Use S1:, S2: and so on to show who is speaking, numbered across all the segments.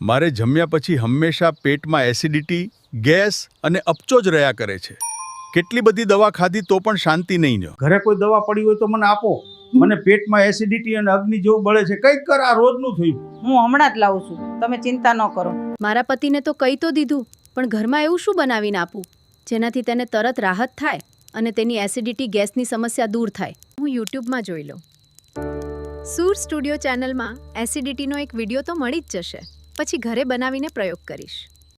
S1: મારે જમ્યા પછી હંમેશા પેટમાં એસિડિટી ગેસ અને અપચો જ રહ્યા કરે છે. કેટલી બધી દવા ખાધી તો પણ શાંતિ નહીં ન
S2: ઘરે કોઈ દવા પડી હોય તો મને આપો. મને પેટમાં એસિડિટી અને અગ્નિ જેવું બળે છે. કંઈક કર આ રોજનું થયું.
S3: હું હમણાં જ લાવું છું. તમે ચિંતા ન કરો.
S4: મારા પતિને તો કહી તો દીધું પણ ઘરમાં એવું શું બનાવીને આપું? જેનાથી તેને તરત રાહત થાય અને તેની એસિડિટી ગેસની સમસ્યા દૂર થાય. હું યુટ્યુબમાં જોઈ લઉં. સૂર સ્ટુડિયો ચેનલમાં એસિડિટીનો એક વીડિયો તો મળી જ જશે. પછી ઘરે બનાવીને પ્રયોગ કરીશ.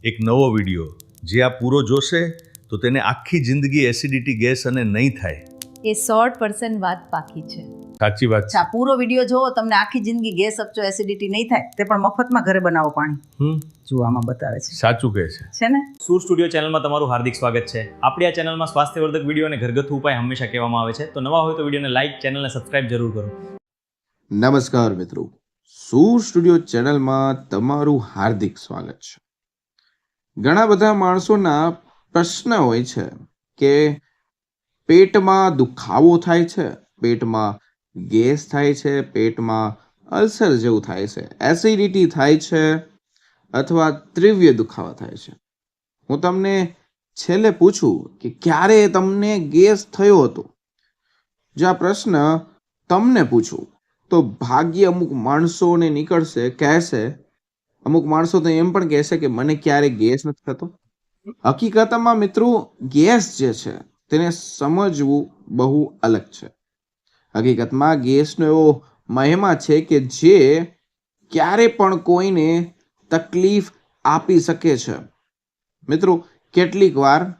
S5: એક નવો વીડિયો. જે આ પૂરો જોશે તો તેને આખી જિંદગી એસિડિટી ગેસ અને નહીં થાય.
S3: એ સો પર્સન્ટ વાત પાકી છે.
S5: સાચી વાત
S3: છે. પૂરો વીડિયો જોવો તમને આખી જિંદગી ગેસ અપચો એસિડિટી નહીં થાય તે પણ મફતમાં ઘરે બનાવો પાણી.
S5: હમ.
S3: જો આમાં બતાવે છે.
S5: સાચું કહે છે.
S3: છે ને?
S6: સૂર સ્ટુડિયો ચેનલમાં તમારું હાર્દિક સ્વાગત છે. આપણી આ ચેનલમાં સ્વાસ્થ્યવર્ધક વીડિયો અને ઘરગથ્થુ ઉપાય હંમેશા કહેવામાં આવે છે. તો નવા હોય તો વિડીયોને લાઇક ચેનલને સબસ્ક્રાઇબ જરૂર કરો.
S7: નમસ્કાર મિત્રો. સૂર સ્ટુડિયો ચેનલમાં તમારું હાર્દિક સ્વાગત છે? ઘણા બધા માણસોના પ્રશ્ન હોય છે કે પેટમાં દુખાવો થાય છે, પેટમાં ગેસ થાય છે, પેટમાં અલ્સર જેવું થાય છે, એસિડિટી થાય છે અથવા તીવ્ર દુખાવા થાય છે. હું તમને છેલ્લે પૂછું કે ક્યારે તમને ગેસ થયો હતો? જો આ પ્રશ્ન તમને પૂછું તો ભાગ્ય અમુક માણસોને નીકળશે, કહેશે. અમુક માણસો તો એમ પણ કહેશે કે મને ક્યારે ગેસ નથી થતો. હકીકતમાં મિત્રો, ગેસ જે છે, તેને સમજવું બહુ અલગ છે. હકીકતમાં ગેસનો એવો મહિમા છે કે જે ક્યારે પણ કોઈને તકલીફ આપી શકે છે. મિત્રો, કેટલીક વાર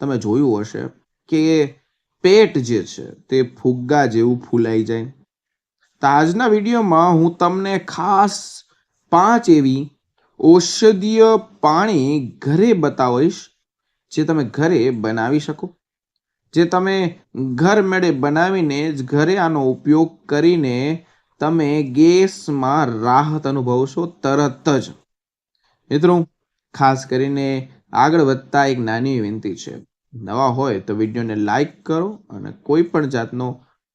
S7: તમે જોયું હશે કે પેટ જે છે, તે ફુગ્ગા જેવું ફૂલાઈ જાય. તો આજના વિડીયોમાં હું તમને ખાસ પાંચ એવી ઔષધીય પાણી ઘરે બતાવીશ, જે તમે ઘરે બનાવી શકો. જે તમે ઘર મેળે બનાવીને જ ઘરે આનો ઉપયોગ કરીને તમે ગેસમાં રાહત અનુભવશો તરત જ. મિત્રો, ખાસ કરીને આગળ વધતા એક નાની વિનંતી છે. નવા હોય તો વિડીયોને લાઈક કરો અને કોઈ પણ જાતનો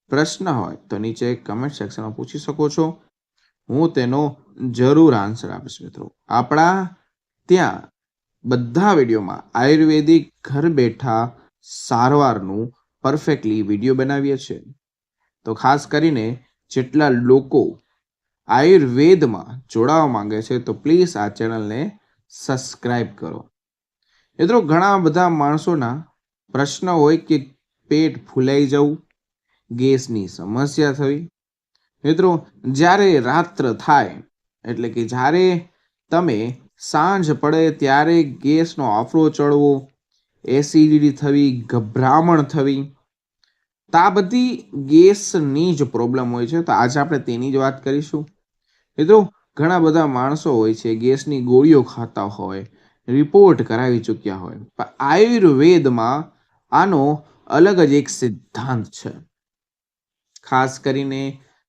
S7: પ્રશ્ન હોય તો નીચે કમેન્ટ સેક્શનમાં પૂછી શકો છો. હું તેનો જરૂર આન્સર આપીશ મિત્રો. આપણા ત્યાં બધા વિડીયોમાં આયુર્વેદિક ઘર બેઠા સારવારનું પરફેક્ટલી વીડિયો બનાવીએ છીએ. તો ખાસ કરીને જેટલા લોકો આયુર્વેદમાં જોડાવા માંગે છે તો પ્લીઝ આ ચેનલને સબસ્ક્રાઈબ કરો. મિત્રો, ઘણા બધા માણસોના પ્રશ્ન હોય કે પેટ ફૂલાઈ જવું ગેસની સમસ્યા થવી મિત્રો, જ્યારે રાત્ર થાય, એટલે કે જ્યારે તમે સાંજ પડે ત્યારે ગેસનો આફરો ચડવો, એસિડિટી થવી, ગભરામણ થવી, તો આ બધી ગેસની જ પ્રોબ્લેમ હોય છે. તો આજે આપણે તેની જ વાત કરીશું. મિત્રો, ઘણા બધા માણસો હોય છે, ગેસની ગોળીઓ ખાતા હોય, રિપોર્ટ કરાવી ચૂક્યા હોય. પણ આયુર્વેદમાં આનો અલગ જ એક સિદ્ધાંત છે. ખાસ કરીને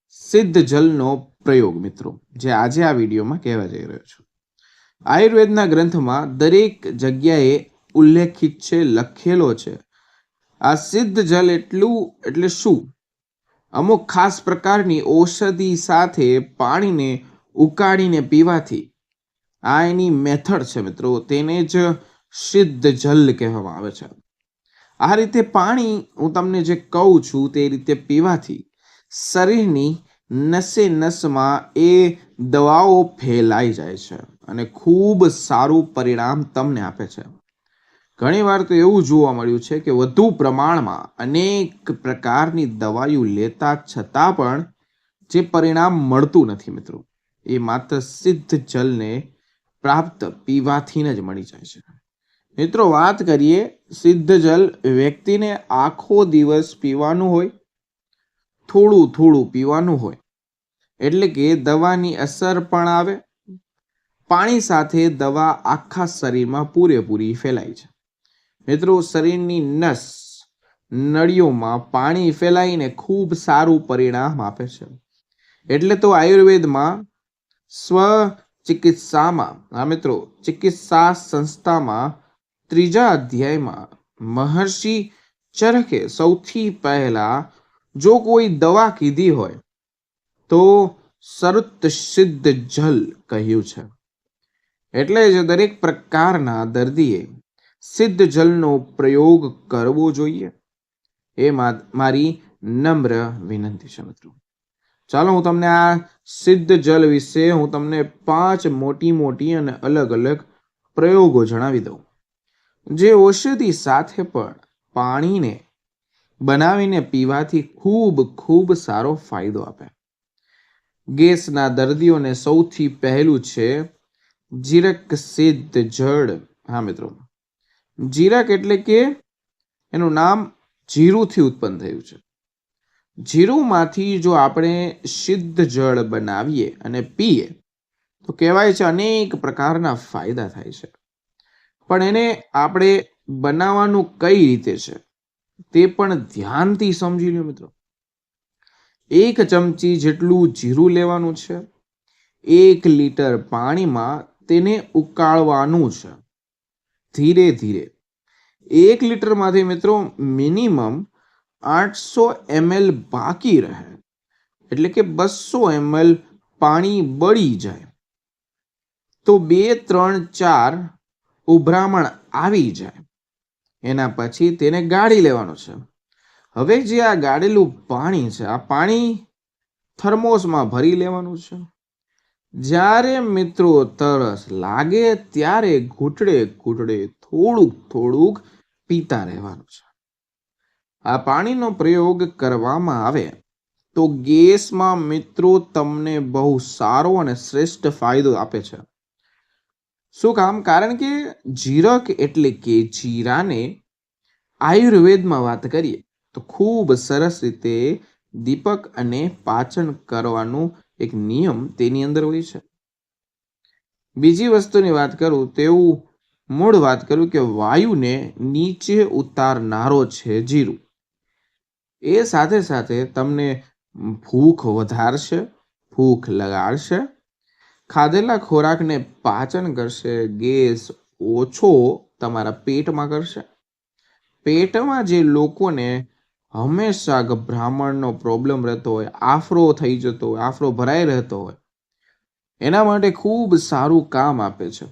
S7: સિદ્ધ જલનો પ્રયોગ, મિત્રો, જે આજે આ વિડીયોમાં કહેવા જઈ રહ્યો છું. આયુર્વેદના ગ્રંથમાં દરેક જગ્યાએ ઉલ્લેખિત છે, લખેલો છે, આ સિદ્ધ જલ એટલું, એટલે શું? અમુક ખાસ પ્રકારની ઔષધિ સાથે પાણીને ઉકાળીને પીવાથી આ એની મેથડ છે, મિત્રો, તેને જ સિદ્ધ જલ કહેવામાં આવે છે. આ રીતે પાણી હું તમને જે કહું છું તે રીતે પીવાથી શરીરની નસે નસમાં એ દવાઓ ફેલાઈ જાય છે અને ખૂબ સારું પરિણામ તમને આપે છે. ઘણીવાર તો એવું જોવા મળ્યું છે કે વધુ પ્રમાણમાં અનેક પ્રકારની દવાઓ લેતા છતાં પણ જે પરિણામ મળતું નથી મિત્રો. એ માત્ર સિદ્ધ જલને પ્રાપ્ત પીવાથી જ મળી જાય છે. મિત્રો વાત કરીએ સિદ્ધ જલ વ્યક્તિને આખો દિવસ પીવાનું હોય થોડું થોડું પીવાનું હોય. એટલે કે દવાની અસર પણ આવે. પાણી સાથે દવા આખા શરીરમાં પૂરેપૂરી ફેલાય છે. મિત્રો, શરીરની નસ નળીઓમાં પાણી ફેલાઈને ખૂબ સારું પરિણામ આપે છે. એટલે તો આયુર્વેદમાં સ્વ ચિકિત્સામાં હા મિત્રો, ચિકિત્સા સંસ્થામાં ત્રીજા અધ્યાયમાં મહર્ષિ ચરખે સૌથી પહેલા જો કોઈ દવા કીધી હોય તો સરુત સિદ્ધ જલ કહ્યું છે. એટલે જ દરેક પ્રકારના દર્દીએ સિદ્ધ જલનો પ્રયોગ કરવો જોઈએ. એ મારી નમ્ર વિનંતી છે મિત્રો. ચાલો હું તમને આ સિદ્ધ જલ વિશે હું તમને પાંચ મોટી મોટી અને અલગ અલગ પ્રયોગો જણાવી દઉં. જે ઔષધિ સાથે પણ પાણીને બનાવીને પીવાથી ખૂબ ખૂબ સારો ફાયદો આપે. ગેસના દર્દીઓને સૌથી પહેલું છે જીરક સિદ્ધ જળ. હા મિત્રો, જીરક એટલે કે એનું નામ જીરુંથી ઉત્પન્ન થયું છે. જીરુંમાંથી જો આપણે સિદ્ધ જળ બનાવીએ અને પીએ, તો કહેવાય છે અનેક પ્રકારના ફાયદા થાય છે. પણ એને આપણે બનાવવાનું કઈ રીતે છે? તે પણ ધ્યાનથી સમજી લો મિત્રો. એક ચમચી જેટલું જીરું લેવાનું છે. એક લીટર પાણીમાં તેને ઉકાળવાનું છે. ધીરે ધીરે. એક લીટરમાંથી મિત્રો મિનિમમ આઠસો એમએલ બાકી રહે. એટલે કે બસો એમએલ પાણી બળી જાય. તો બે, ત્રણ, ચાર ઉભરામણ આવી જાય. એના પછી તેને ગાળી લેવાનું છે. હવે જે આ ગાળેલું પાણી છે, આ પાણી થર્મોસમાં ભરી લેવાનું છે. જ્યારે મિત્રો તરસ લાગે ત્યારે ઘૂંટડે ઘૂંટડે થોડુંક થોડુંક પીતા રહેવાનું છે. આ પાણીનો પ્રયોગ કરવામાં આવે તો ગેસમાં મિત્રો તમને બહુ સારો અને શ્રેષ્ઠ ફાયદો આપે છે. શું કામ? કારણ કે જીરક એટલે કે જીરાને આયુર્વેદમાં વાત કરીએ તો ખૂબ સરસ રીતે દીપક અને પાચન કરવાનું એક નિયમ તેની અંદર હોય છે. બીજી વસ્તુની વાત કરું, તેવું મૂળ વાત કરું કે વાયુને નીચે ઉતારનારો છે જીરું. એ સાથે સાથે તમને ભૂખ વધારશે, ભૂખ લગાડશે ખાધેલા ખોરાકને પાચન કરશે, ગેસ ઓછો તમારા પેટમાં કરશે. પેટમાં જે લોકોને હંમેશા ગભરામણનો પ્રોબ્લેમ રહેતો હોય, આફરો થઈ જતો હોય, આફરો ભરાઈ રહેતો હોય, એના માટે ખૂબ સારું કામ આપે છે.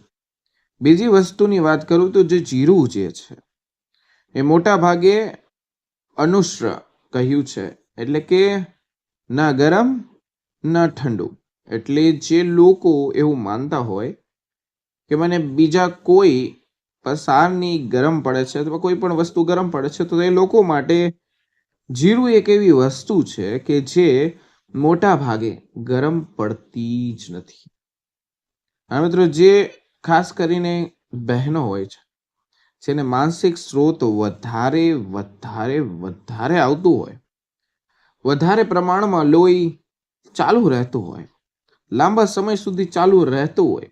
S7: બીજી વસ્તુની વાત કરું તો જે જીરું જે છે, એ મોટા ભાગે અનુશ્ર કહ્યું છે. એટલે કે ના ગરમ, ના ઠંડુ. એટલે જે લોકો એવું માનતા હોય કે મને બીજા કોઈ પસારની ગરમ પડે છે અથવા કોઈ પણ વસ્તુ ગરમ પડે છે, તો એ લોકો માટે જીરું એક એવી વસ્તુ છે કે જે મોટા ભાગે ગરમ પડતી જ નથી. હા મિત્રો, જે ખાસ કરીને બહેનો હોય છે, જેને માનસિક સ્ત્રોત વધારે વધારે વધારે આવતું હોય, વધારે પ્રમાણમાં લોહી ચાલુ રહેતું હોય લાંબા સમય સુધી ચાલુ રહેતું હોય.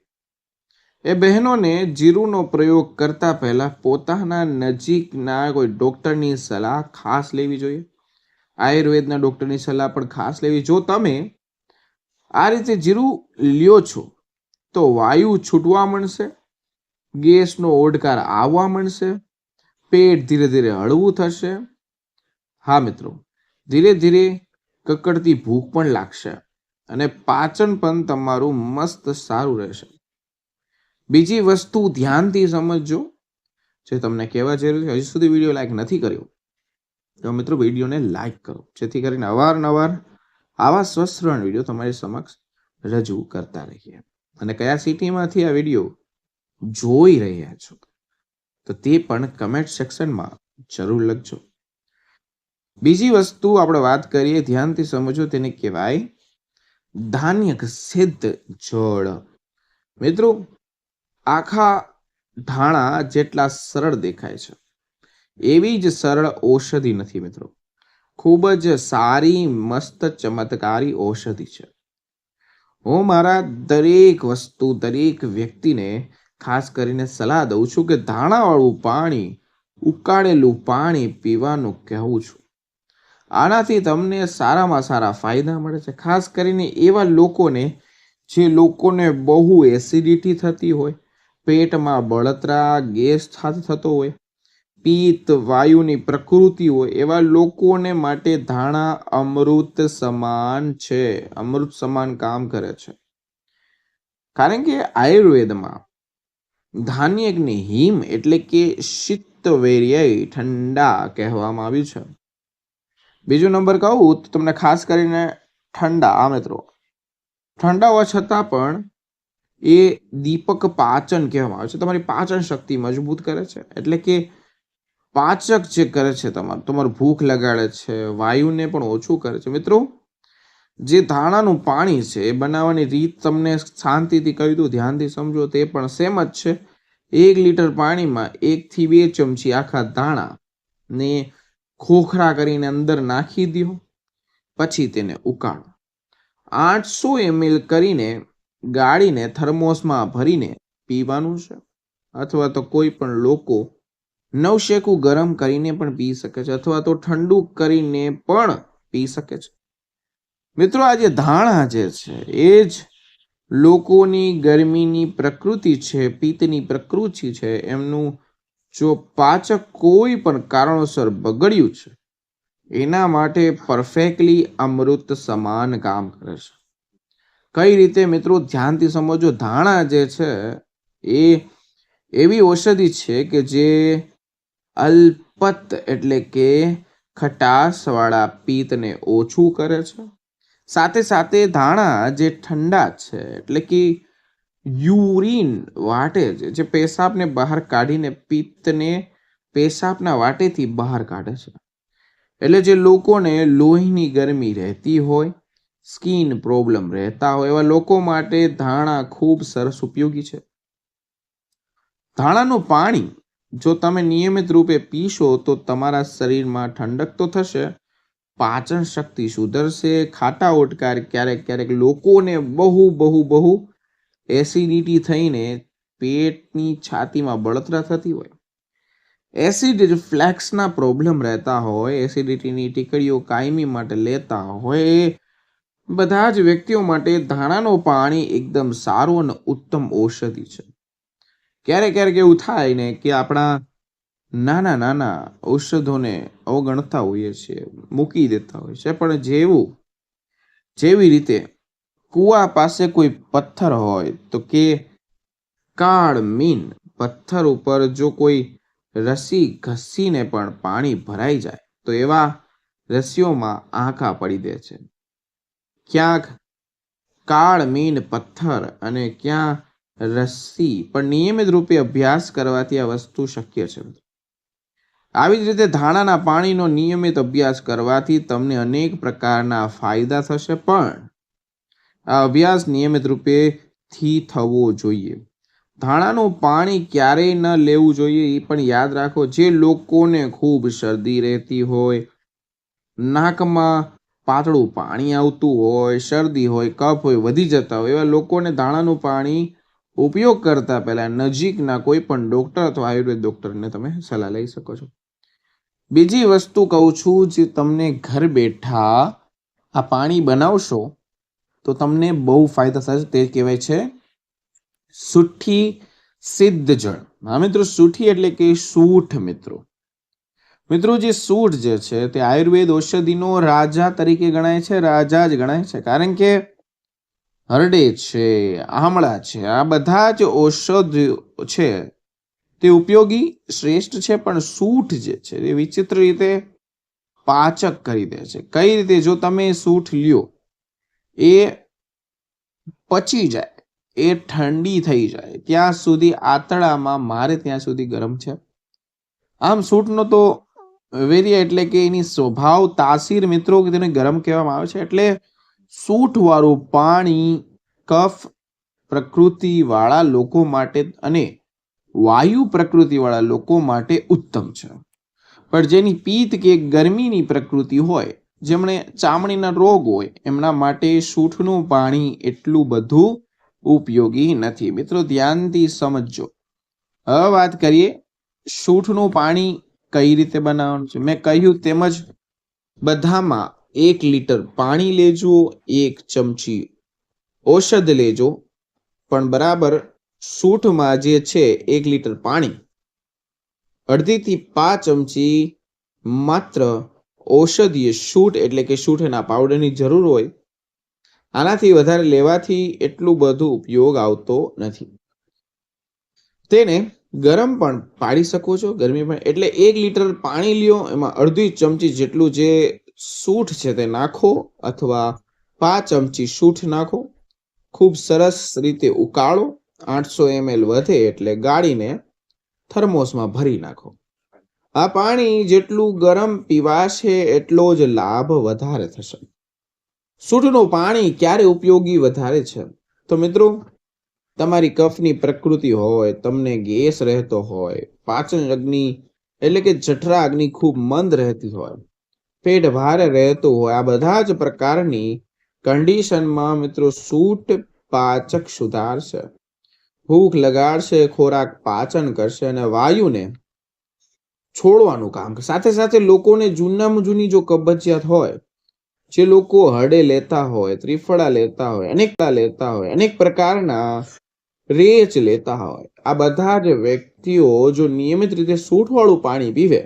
S7: એ બહેનોને જીરુંનો પ્રયોગ કરતા પહેલા પોતાના નજીકના કોઈ ડૉક્ટરની સલાહ ખાસ લેવી જોઈએ. આયુર્વેદના ડૉક્ટરની સલાહ પણ ખાસ લેવી. જો તમે આ રીતે જીરું લ્યો છો, તો વાયુ છૂટવા મળશે ગેસનો ઓડકાર આવવા મળશે પેટ ધીરે ધીરે હળવું થશે. હા મિત્રો, ધીરે ધીરે કકડતી ભૂખ પણ લાગશે. અને પાચન પણ તમારું મસ્ત સારું રહેશે. બીજી વસ્તુ ધ્યાનથી સમજજો, જે તમને કહેવા જઈ છે, હજી સુધી વીડિયો લાઈક નથી કર્યો, તો મિત્રો વિડીયોને લાઈક કરો, જેથી કરીને અવારનવાર આવા સ્વસ્થ વીડિયો તમારી સમક્ષ રજૂ કરતા રહીએ. અને કયા સિટીમાંથી આ વીડિયો જોઈ રહ્યા છો, તો તે પણ કમેન્ટ સેક્શનમાં જરૂર લખજો. બીજી વસ્તુ આપણે વાત કરીએ, ધ્યાનથી સમજો તેને કહેવાય ધાન્યક સિદ્ધ જળ. મિત્રો, આખા ધાણા જેટલા સરળ દેખાય છે, એવી જ સરળ ઔષધિ નથી મિત્રો. ખૂબ જ સારી, મસ્ત, ચમત્કારી ઔષધિ છે. હું મારા દરેક વસ્તુ, દરેક વ્યક્તિને ખાસ કરીને સલાહ દઉં છું કે ધાણાવાળું પાણી, ઉકાળેલું પાણી પીવાનું કહેવું છું. આનાથી તમને સારામાં સારા ફાયદા મળે છે. ખાસ કરીને એવા લોકોને જે લોકોને બહુ એસિડિટી થતી હોય, પેટમાં બળતરા, ગેસ થતો હોય, પિત્ત, વાયુની પ્રકૃતિ હોય, એવા લોકોને માટે ધાણા અમૃત સમાન છે. અમૃત સમાન કામ કરે છે. કારણ કે આયુર્વેદમાં ધાન્યકને હિમ એટલે કે શીતવેર્ય ઠંડા કહેવામાં આવ્યું છે. બીજો નંબર કહું તો તમને ખાસ કરીને ઠંડા આ મિત્રો. ઠંડા હોવા છતાં પણ એ દીપક પાચન કહેવામાં આવે છે. તમારી પાચન શક્તિ મજબૂત કરે છે. એટલે કે પાચક જે કરે છે તમારું તમારું ભૂખ લગાડે છે, વાયુને પણ ઓછું કરે છે. મિત્રો, જે ધાણાનું પાણી છે, એ બનાવવાની રીત તમને શાંતિથી કહી દઉં, ધ્યાનથી સમજો, તે પણ સેમ જ છે. એક લીટર પાણીમાં એકથી બે ચમચી આખા ધાણા ને ખોખરા કરીને અંદર નાખી દો પછી તેને ઉકાળો. આઠસો એમએલ કરીને ગાળીને થર્મોસમાં ભરીને પીવાનું છે, અથવા તો કોઈ પણ લોકો નવશેકું ગરમ કરીને પણ પી શકે છે, અથવા તો ઠંડુ કરીને પણ પી શકે છે. મિત્રો, આ જે ધાણા જે છે, એ જ લોકોની ગરમીની પ્રકૃતિ છે, પિત્તની પ્રકૃતિ છે, એમનું જો પાચક કોઈ પણ કારણોસર બગડ્યું છે, એના માટે પરફેક્ટલી અમૃત સમાન કામ કરે છે. કઈ રીતે મિત્રો ધ્યાનથી સમજો, ધાણા જે છે, એ એવી ઔષધિ છે કે જે અલ્પત એટલે કે ખટાશવાળા પિત્તને ઓછું કરે છે. સાથે સાથે ધાણા જે ઠંડા છે, એટલે કે યુરિન વાટે છે, જે પેશાબને બહાર કાઢીને પિત્તને પેશાબના વાટેથી બહાર કાઢે છે. એટલે જે લોકોને લોહીની ગરમી રહેતી હોય, સ્કિન પ્રોબ્લેમ રહેતા હોય, એવા લોકો માટે ધાણા ખૂબ સરસ ઉપયોગી છે. ધાણાનું પાણી જો તમે નિયમિત રૂપે પીશો તો તમારા શરીરમાં ઠંડક તો થશે, પાચન શક્તિ સુધરશે, ખાટા ઓટકાર ક્યારેક ક્યારેક લોકોને બહુ બહુ બહુ એસિડિટી થઈને પેટની છાતીમાં બળતરા થતી હોય. એસિડ રિફ્લેક્સના પ્રોબ્લેમ રહેતા હોય, એસિડિટીની ટીકડીઓ કાયમી માટે લેતા હોય, બધા જ વ્યક્તિઓ માટે ધાણાનું પાણી એકદમ સારું અને ઉત્તમ ઔષધિ છે. ક્યારેક ક્યારેક એવું થાય ને કે આપણા નાના નાના ઔષધોને અવગણતા હોઈએ છીએ, મૂકી દેતા હોય છે પણ જેવું, જેવી રીતે કૂવા પાસે કોઈ પથ્થર હોય તો કે કાળ મીન પથ્થર ઉપર જો કોઈ રસી ઘસીને પણ પાણી ભરાઈ જાય, તો એવા રસીઓમાં આંખા પડી દે છે. ક્યાંક કાળ મીન પથ્થર અને ક્યાં રસ્સી પણ નિયમિત રૂપે અભ્યાસ કરવાથી આ વસ્તુ શક્ય છે. આવી જ રીતે ધાણાના પાણીનો નિયમિત અભ્યાસ કરવાથી તમને અનેક પ્રકારના ફાયદા થશે પણ આ અભ્યાસ નિયમિત રૂપે થી થવો જોઈએ. ધાણાનું પાણી ક્યારેય ન લેવું જોઈએ એ પણ યાદ રાખો, જે લોકોને ખૂબ શરદી રહેતી હોય, નાકમાં પાતળું પાણી આવતું હોય, શરદી હોય, કફ હોય, વધી જતા હોય, એવા લોકોને ધાણાનું પાણી ઉપયોગ કરતા પહેલા નજીકના કોઈ પણ ડોક્ટર અથવા આયુર્વેદ ડોક્ટરને તમે સલાહ લઈ શકો છો. બીજી વસ્તુ કહું છું, જે તમને ઘર બેઠા આ પાણી બનાવશો તો તમને બહુ ફાયદા થશે તે કહેવાય છે સુઠ્ઠી સિદ્ધ જળ. હા મિત્રો સુઠી એટલે કે સૂઠ મિત્રો. મિત્રો, જે સૂઠ જે છે તે આયુર્વેદ ઔષધિનો રાજા તરીકે ગણાય છે, રાજા જ ગણાય છે. કારણ કે હરડે છે, આમળા છે, આ બધા જ ઔષધ છે તે ઉપયોગી શ્રેષ્ઠ છે, પણ સૂઠ જે છે એ વિચિત્ર રીતે પાચક કરી દે છે. કઈ રીતે? જો તમે સૂઠ લ્યો એ પચી જાય, એ ઠંડી થઈ જાય, ત્યાં સુધી આતળામાં મારે ત્યાં સુધી ગરમ છે. આમ સૂટનો તો વેરિયા એટલે કે એની સ્વભાવ તાસીર મિત્રો કે તેને ગરમ કહેવામાં આવે છે, એટલે સૂઠવાળું પાણી, કફ પ્રકૃતિવાળા લોકો માટે અને વાયુ પ્રકૃતિવાળા લોકો માટે ઉત્તમ છે. પણ જેની પિત્ત કે ગરમીની પ્રકૃતિ હોય જેમણે ચામડીના રોગ હોય, એમના માટે સૂઠનું પાણી એટલું બધું ઉપયોગી નથી. મિત્રો, ધ્યાનથી સમજજો. હવે વાત કરીએ, સૂઠનું પાણી કઈ રીતે બનાવવાનું છે? મેં કહ્યું તેમજ બધામાં એક લીટર પાણી લેજો, એક ચમચી ઔષધ લેજો. પણ બરાબર, સૂઠમાં જે છે, એક લીટર પાણી. અડધીથી પાંચ ચમચી માત્ર ઔષધીય શૂટ એટલે કે શૂઠના પાવડરની જરૂર હોય, આનાથી વધારે લેવાથી એટલું બધું ઉપયોગ આવતો નથી. તેને ગરમ પણ પાડી શકો છો, ગરમી પણ, એટલે એક લીટર પાણી લ્યો, એમાં અડધી ચમચી જેટલું જે સૂઠ છે તે નાખો, અથવા પાંચ ચમચી સૂઠ નાખો. ખૂબ સરસ રીતે ઉકાળો, આઠસો એમએલ વધે એટલે ગાળીને થર્મોસમાં ભરી નાખો. આ પાણી જેટલું ગરમ પીવાશે, એટલો જ લાભ વધારે થશે. સૂટનું પાણી ક્યારે ઉપયોગી વધારે છે? તો મિત્રો, તમારી કફની પ્રકૃતિ હોય, તમને ગેસ રહેતો હોય, પાચન અગ્નિ, એટલે કે જઠરા અગ્નિ ખૂબ મંદ રહેતી હોય, પેટ ભારે રહેતું હોય, આ બધા જ પ્રકારની કન્ડિશનમાં મિત્રો સૂટ પાચક સુધારશે. ભૂખ લગાડશે, ખોરાક પાચન કરશે અને વાયુને છોડવાનું કામ. સાથે સાથે લોકોને જૂનામાં જૂની જો કબજિયાત હોય, જે લોકો હડે લેતા હોય, ત્રિફળા લેતા હોય અનેકતા લેતા હોય, અનેક પ્રકારના રેચ લેતા હોય, આ બધા જ વ્યક્તિઓ જો નિયમિત રીતે સૂંઠવાળું પાણી પીવે,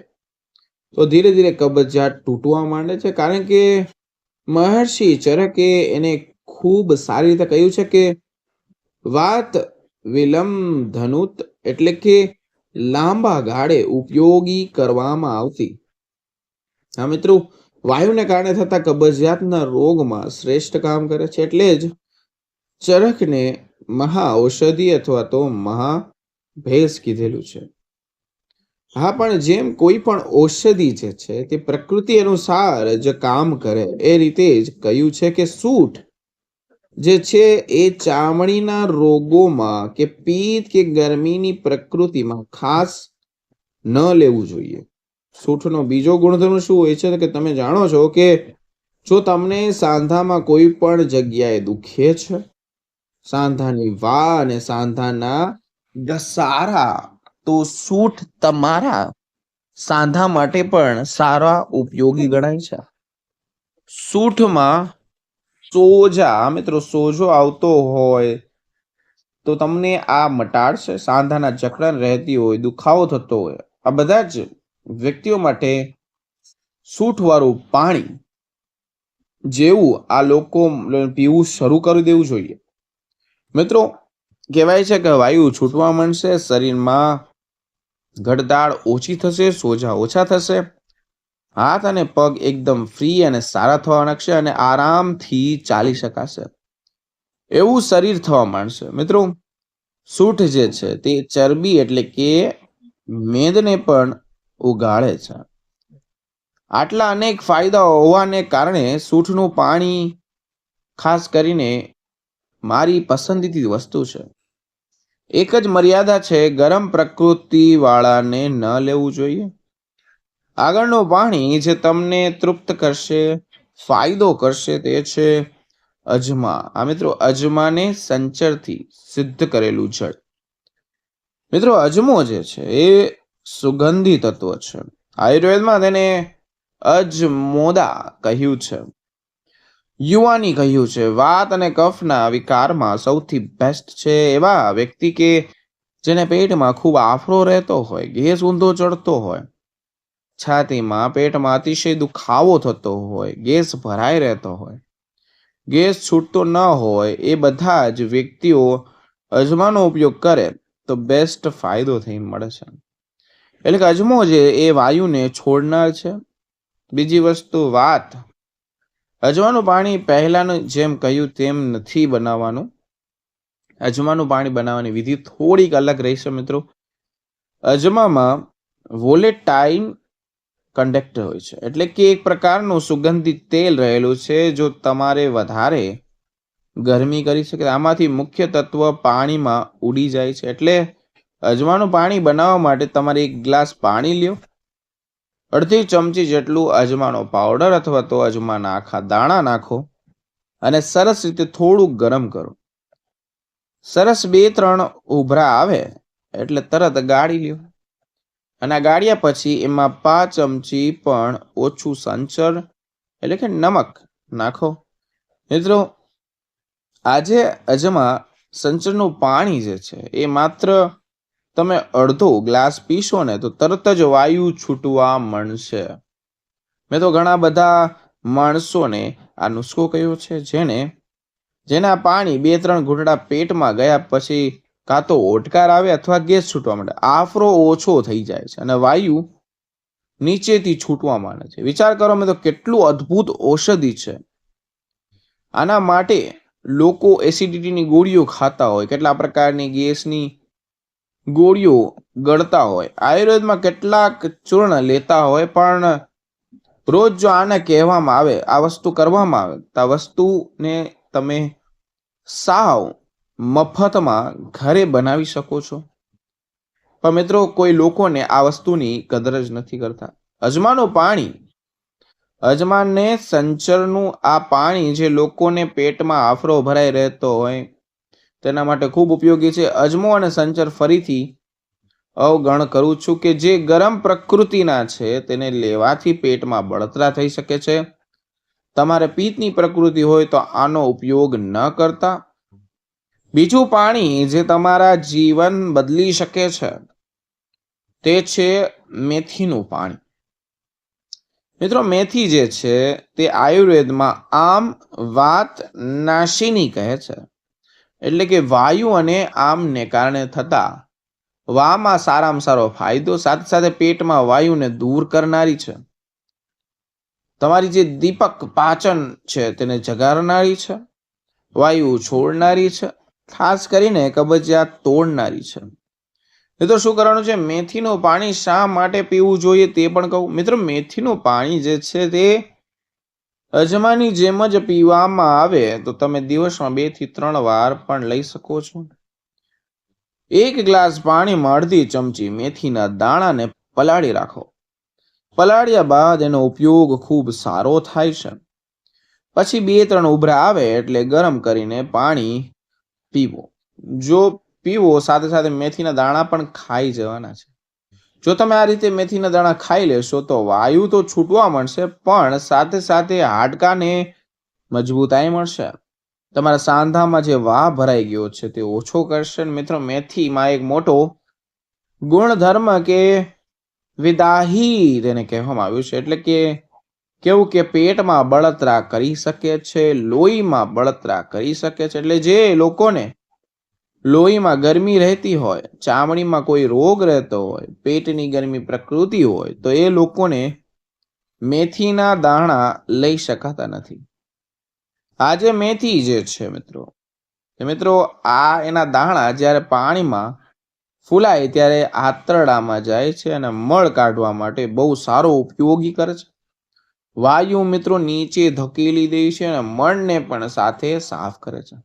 S7: તો ધીરે ધીરે કબજિયાત તૂટવા માંડે છે. કારણ કે મહર્ષિ ચરકે એને ખૂબ સારી રીતે કહ્યું છે કે વાત વિલંબ ધનુત એટલે કે લાંબા ગાળે ઉપયોગી કરવામાં આવતી. હા, મિત્રો, વાયુને કારણે થતા કબજિયાતના રોગમાં શ્રેષ્ઠ કામ કરે છે એટલે જ ચરકને મહા ઔષધિ અથવા તો મહા ભેસ કીધેલું છે. હા, પણ જેમ કોઈ પણ ઔષધિ જે છે તે પ્રકૃતિ અનુસાર જ કામ કરે, એ રીતે જ કહ્યું છે કે સૂઠ જે છે એ ચામડીના રોગોમાં કે પિત્ત કે ગરમીની પ્રકૃતિમાં ખાસ ન લેવું જોઈએ. સૂઠનો બીજો ગુણધર્મ શું હોય છે કે તમે જાણો છો કે જો તમને સાંધામાં કોઈ પણ જગ્યાએ દુખે છે, સાંધાની વા અને સાંધાના ઘસારા, તો સૂઠ તમારા સાંધા માટે પણ સારા ઉપયોગી ગણાય છે. સૂઠમાં સોજા મિત્રો, સોજો આવતો હોય તો તમને આ મટાડશે સાંધાના જકડન રહેતી હોય, દુખાવો થતો હોય, આ બધા જ વ્યક્તિઓ માટે સૂઠવાળું પાણી જેવું આ લોકો પીવું શરૂ કરી દેવું જોઈએ. મિત્રો, કહેવાય છે કે વાયુ છૂટવા માંડશે, શરીરમાં ગડદાળ ઓછી થશે, સોજા ઓછા થશે હાથ અને પગ એકદમ ફ્રી અને સારા થવા લાગશે અને આરામથી ચાલી શકાશે. એવું શરીર થવા માંડશે. મિત્રો સૂઠ જે છે તે ચરબી એટલે કે મેદને પણ ઉગાડે છે. આટલા અનેક ફાયદાઓ હોવાને કારણે સૂઠનું પાણી ખાસ કરીને મારી પસંદીદી વસ્તુ છે. એક જ મર્યાદા છે ગરમ પ્રકૃતિ વાળાને ન લેવું જોઈએ. આગળનું પાણી જે તમને તૃપ્ત કરશે, ફાયદો કરશે તે છે અજમા. આ મિત્રો અજમાને સંચરથી સિદ્ધ કરેલું જળ. મિત્રો અજમો જે છે એ સુગંધી તત્વ છે. આયુર્વેદમાં તેને અજમોદા કહ્યું છે. યુવાની કહ્યું છે, વાત અને કફના વિકારમાં સૌથી બેસ્ટ છે એવા વ્યક્તિ કે જેને પેટમાં ખૂબ આફરો રહેતો હોય, ગેસ ઊંધો ચડતો હોય છાતીમાં પેટમાં અતિશય દુખાવો થતો હોય, ગેસ ભરાઈ રહેતો હોય, ગેસ છૂટતો ન હોય, એ બધા જ વ્યક્તિઓ અજમાનો ઉપયોગ કરે તો બેસ્ટ ફાયદો થઈ મળે છે. એટલે કે અજમો જે એ વાયુને છોડનાર છે. બીજી વસ્તુ વાત, અજમાનું પાણી પહેલાનું જેમ કહ્યું તેમ નથી બનાવવાનું. અજમાનું પાણી બનાવવાની વિધિ થોડીક અલગ રહેશે મિત્રો. અજમામાં વોલેટાઇન કંડક્ટર હોય છે. એટલે કે એક પ્રકારનું સુગંધિત તેલ રહેલું છે જો તમારે વધારે ગરમી કરી શકે આમાંથી મુખ્ય તત્વ પાણીમાં ઉડી જાય છે. એટલે અજમાનું પાણી બનાવવા માટે તમારે એક ગ્લાસ પાણી લ્યો. અડધી ચમચી જેટલું અજમાનો પાવડર અથવા તો અજમાના આખા દાણા નાખો અને સરસ રીતે થોડું ગરમ કરો. સરસ બે ત્રણ ઉભરા આવે, એટલે તરત ગાળી લ્યો. અને આ ગાળ્યા પછી એમાં પાંચ ચમચી પણ ઓછું સંચર એટલે કે નમક નાખો. મિત્રો, આજે અજમા સંચરનું પાણી જે છે એ માત્ર તમે અડધો ગ્લાસ પીશો ને તો તરત જ વાયુ છૂટવા મળશે મેં તો ઘણા બધા માણસોને આ નુસ્ખો કહ્યો છે જેને જેના પાણી બે ત્રણ ઘૂંટડા પેટમાં ગયા પછી કાં તો ઓટકાર આવે અથવા ગેસ છૂટવા માંડે. આફરો ઓછો થઈ જાય છે અને વાયુ નીચેથી છૂટવા માંડે છે. વિચાર કરો, મેં તો કેટલું અદ્ભુત ઔષધિ છે. આના માટે લોકો એસિડિટીની ગોળીઓ ખાતા હોય, કેટલા પ્રકારની ગેસની ગોળીઓ ગળતા હોય. આયુર્વેદમાં કેટલાક ચૂર્ણ લેતા હોય, પણ રોજ જો આને કહેવામાં આવે, આ વસ્તુ કરવામાં આવે, તો આ વસ્તુને તમે સાવ મફતમાં ઘરે બનાવી શકો છો? પણ મિત્રો, કોઈ લોકોને આ વસ્તુની કદર જ નથી કરતા. અજમાનું પાણી. અજમાને સંચરનું આ પાણી જે લોકોને પેટમાં આફરો ભરાઈ રહેતો હોય, તેના માટે ખૂબ ઉપયોગી છે. અજમો અને સંચર ફરીથી અવગણ કરું છું કે જે ગરમ પ્રકૃતિના છે, તેને લેવાથી પેટમાં બળતરા થઈ શકે છે. તમારે પિત્તની પ્રકૃતિ હોય તો આનો ઉપયોગ ન કરતા. બીજું પાણી જે તમારા જીવન બદલી શકે છે, તે છે મેથીનું પાણી. મિત્રો, મેથી જે છે, તે આયુર્વેદમાં આમ વાત નાશીની કહે છે. એટલે કે વાયુ અને આમને કારણે થતા વામાં સારામાં સારો ફાયદો, સાથે સાથે પેટમાં વાયુને દૂર કરનારી છે. તમારી જે દીપક પાચન છે, તેને જગાડનારી છે. વાયુ છોડનારી છે. ખાસ કરીને કબજિયાત તોડનારી છે. મિત્રો, શું કરવાનું છે? મેથીનું પાણી શા માટે પીવું જોઈએ તે પણ કહું. મિત્રો, મેથીનું પાણી જે છે તે અજમાની જેમ જ પીવામાં આવે. તો તમે દિવસમાં બેથી ત્રણ વાર પણ લઈ શકો છો. એક ગ્લાસ પાણીમાં અડધી ચમચી મેથીના દાણાને પલાળી રાખો. પલાળ્યા બાદ એનો ઉપયોગ ખૂબ સારો થાય છે. પછી બે ત્રણ ઉભરા આવે એટલે ગરમ કરીને પાણી પીવો. જો પીવો, સાથે સાથે મેથીના દાણા પણ ખાઈ જવાના છે. જો તમે આ રીતે મેથીના દાણા ખાઈ લેશો, તો વાયુ તો છૂટવા મળશે, પણ સાથે સાથે હાડકાને મજબૂતાઈ મળશે. તમારા સાંધામાં જે વાહ ભરાઈ ગયો છે, તે ઓછો કરશે. મિત્રો, મેથીમાં એક મોટો ગુણધર્મ કે વિદાહી તેને કહેવામાં આવ્યું છે. એટલે કે કેવું કે પેટમાં બળતરા કરી શકે છે, લોહીમાં બળતરા કરી શકે છે. એટલે જે લોકોને લોહીમાં ગરમી રહેતી હોય, ચામડીમાં કોઈ રોગ રહેતો હોય, પેટની ગરમી પ્રકૃતિ હોય, તો એ લોકોને મેથીના દાણા લઈ શકાતા નથી. આજે મેથી જે છે મિત્રો મિત્રો આ એના દાણા જ્યારે પાણીમાં ફૂલાય ત્યારે આંતરડામાં જાય છે અને મળ કાઢવા માટે બહુ સારો ઉપયોગી કરે છે. વાયુ મિત્રો નીચે ધકેલી દે છે અને મનને પણ સાથે સાફ કરે છે.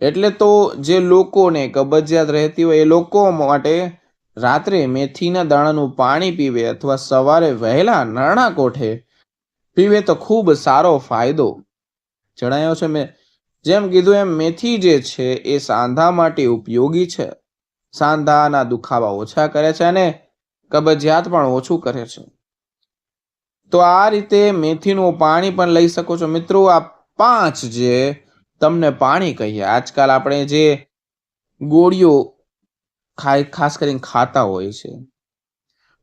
S7: એટલે તો જે લોકોને કબજિયાત રહેતી હોય એ લોકો માટે રાત્રે મેથીના દાણાનું પાણી પીવે અથવા સવારે વહેલા નાણા કોઠે પીવે તો ખૂબ સારો ફાયદો. જણાયો છે મેં. જેમ કીધું એમ મેથી જે છે એ સાંધા માટે ઉપયોગી છે. સાંધાના દુખાવા ઓછા કરે છે અને કબજિયાત પણ ઓછું કરે છે. તો આ રીતે મેથીનું પાણી પણ લઈ શકો છો. મિત્રો, આ પાંચ જે તમને પાણી કહીએ. આજકાલ આપણે જે ગોળીઓ ખાઈ, ખાસ કરીને ખાતા હોય છે,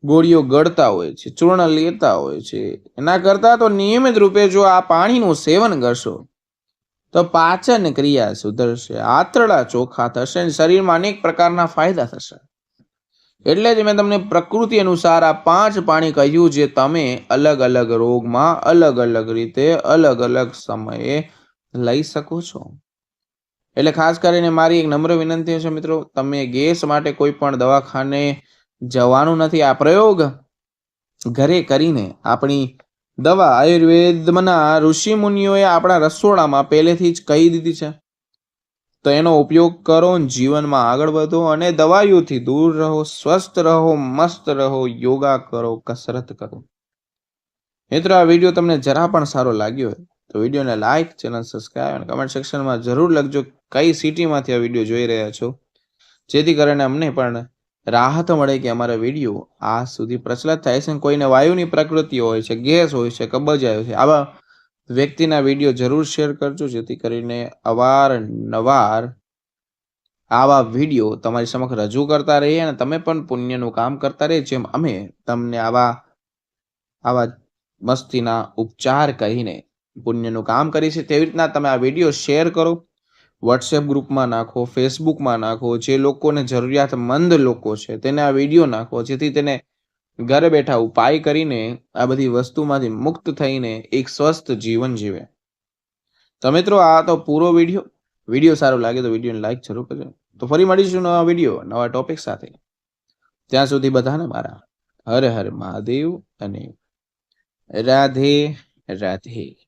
S7: ગોળીઓ ગળતા હોય છે, ચૂર્ણ લેતા હોય છે, એના કરતાં તો નિયમિત રૂપે જો આ પાણીનું સેવન કરશો, તો પાચન ક્રિયા સુધરશે, આંતરડા ચોખ્ખા થશે અને શરીરમાં અનેક પ્રકારના ફાયદા થશે. એટલે જ મેં તમને પ્રકૃતિ અનુસાર આ પાંચ પાણી કહ્યું જે તમે અલગ અલગ રોગમાં અલગ અલગ રીતે અલગ અલગ સમયે લઈ શકો છો. એટલે ખાસ કરીને મારી એક નમ્ર વિનંતી છે મિત્રો, તમે ગેસ માટે કોઈ પણ દવાખાને જવાનું નથી. આ પ્રયોગ ઘરે કરીને આપણી દવા આયુર્વેદના ઋષિ મુનિઓએ આપણા રસોડામાં પહેલેથી જ કહી દીધી છે. તો એનો ઉપયોગ કરો, જીવનમાં આગળ વધો અને દવાઈઓથી દૂર રહો, સ્વસ્થ રહો, મસ્ત રહો, યોગા કરો, કસરત કરો. મિત્રો, આ વીડિયો તમને જરા પણ સારો લાગ્યો હોય તો વિડીયોને લાઈક, ચેનલ સબસ્ક્રાઇબ અને કમેન્ટ સેક્શનમાં જરૂર લખજો કઈ સિટીમાંથી આ વીડિયો જોઈ રહ્યા છો. જેથી કરીને અમને પણ રાહત મળે કે અમારા વીડિયો આ સુધી પ્રચલિત થાય છે. કોઈને વાયુની પ્રકૃતિ હોય છે, ગેસ હોય છે, કબજિયાત હોય છે, આવા વ્યક્તિના વીડિયો જરૂર શેર કરજો, જેથી કરીને અવારનવાર આવા વીડિયો તમારી સમક્ષ રજૂ કરતા રહીએ અને તમે પણ પુણ્યનું કામ કરતા રહીએ, જેમ અમે તમને આવા આવા મસ્તીના ઉપચાર કહીને પુણ્યનું કામ કરીએ છીએ, તેવી રીતના તમે આ વીડિયો શેર કરો. વોટ્સએપ ગ્રુપમાં નાખો ફેસબુકમાં નાખો, જે લોકોને જરૂરિયાતમંદ લોકો છે, તેને આ વીડિયો નાખો, જેથી તેને ઘરે બેઠા ઉપાય કરીને આ બધી વસ્તુમાંથી મુક્ત થઈને એક સ્વસ્થ જીવન જીવે. તો મિત્રો, આ તો પૂરો વીડિયો. વીડિયો સારો લાગે તો વિડીયોને લાઈક જરૂર કરજો. તો ફરી મળીશું નવા વીડિયો, નવા ટોપિક સાથે. ત્યાં સુધી બધાને મારા હર હર મહાદેવ અને રાધે રાધે.